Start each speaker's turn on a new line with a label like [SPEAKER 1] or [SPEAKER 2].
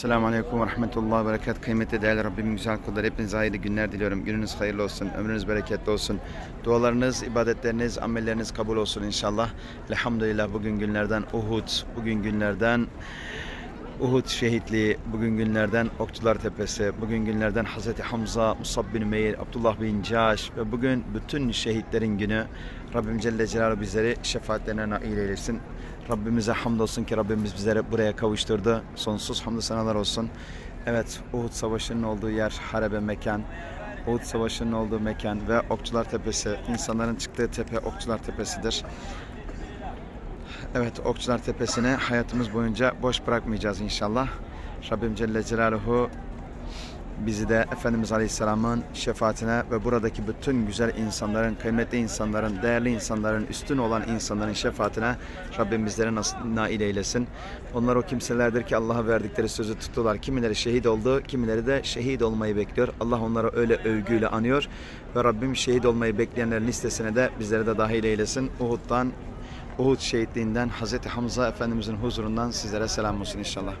[SPEAKER 1] Selamun Aleyküm ve Rahmetullah ve Berekat. Kıymetli değerli Rabbimin güzel kulları. Hepinize hayırlı günler diliyorum. Gününüz hayırlı olsun. Ömrünüz bereketli olsun. Dualarınız, ibadetleriniz, amelleriniz kabul olsun inşallah. Elhamdülillah bugün günlerden Uhud, bugün günlerden Uhud şehitliği, bugün günlerden Okçular Tepesi, bugün günlerden Hazreti Hamza, Musab bin Meyr, Abdullah bin Caş ve bugün bütün şehitlerin günü. Rabbim Celle Celaluhu bizleri şefaatlerine nail eylesin. Rabbimize hamdolsun ki Rabbimiz bizleri buraya kavuşturdu. Sonsuz hamdü senalar olsun. Evet, Uhud Savaşı'nın olduğu yer Harebe mekan. Uhud Savaşı'nın olduğu mekan ve Okçular Tepesi, insanların çıktığı tepe Okçular Tepesi'dir. Evet Okçular Tepesi'ni hayatımız boyunca boş bırakmayacağız inşallah. Rabbim Celle Celaluhu bizi de Efendimiz Aleyhisselam'ın şefaatine ve buradaki bütün güzel insanların, kıymetli insanların, değerli insanların, üstün olan insanların şefaatine Rabbim bizlere nas- nail eylesin. Onlar o kimselerdir ki Allah'a verdikleri sözü tuttular. Kimileri şehit oldu, kimileri de şehit olmayı bekliyor. Allah onları öyle övgüyle anıyor ve Rabbim şehit olmayı bekleyenlerin listesine de bizleri de dahil eylesin. Uhud'dan Uhud şehitliğinden Hazreti Hamza Efendimizin huzurundan sizlere selam olsun inşallah.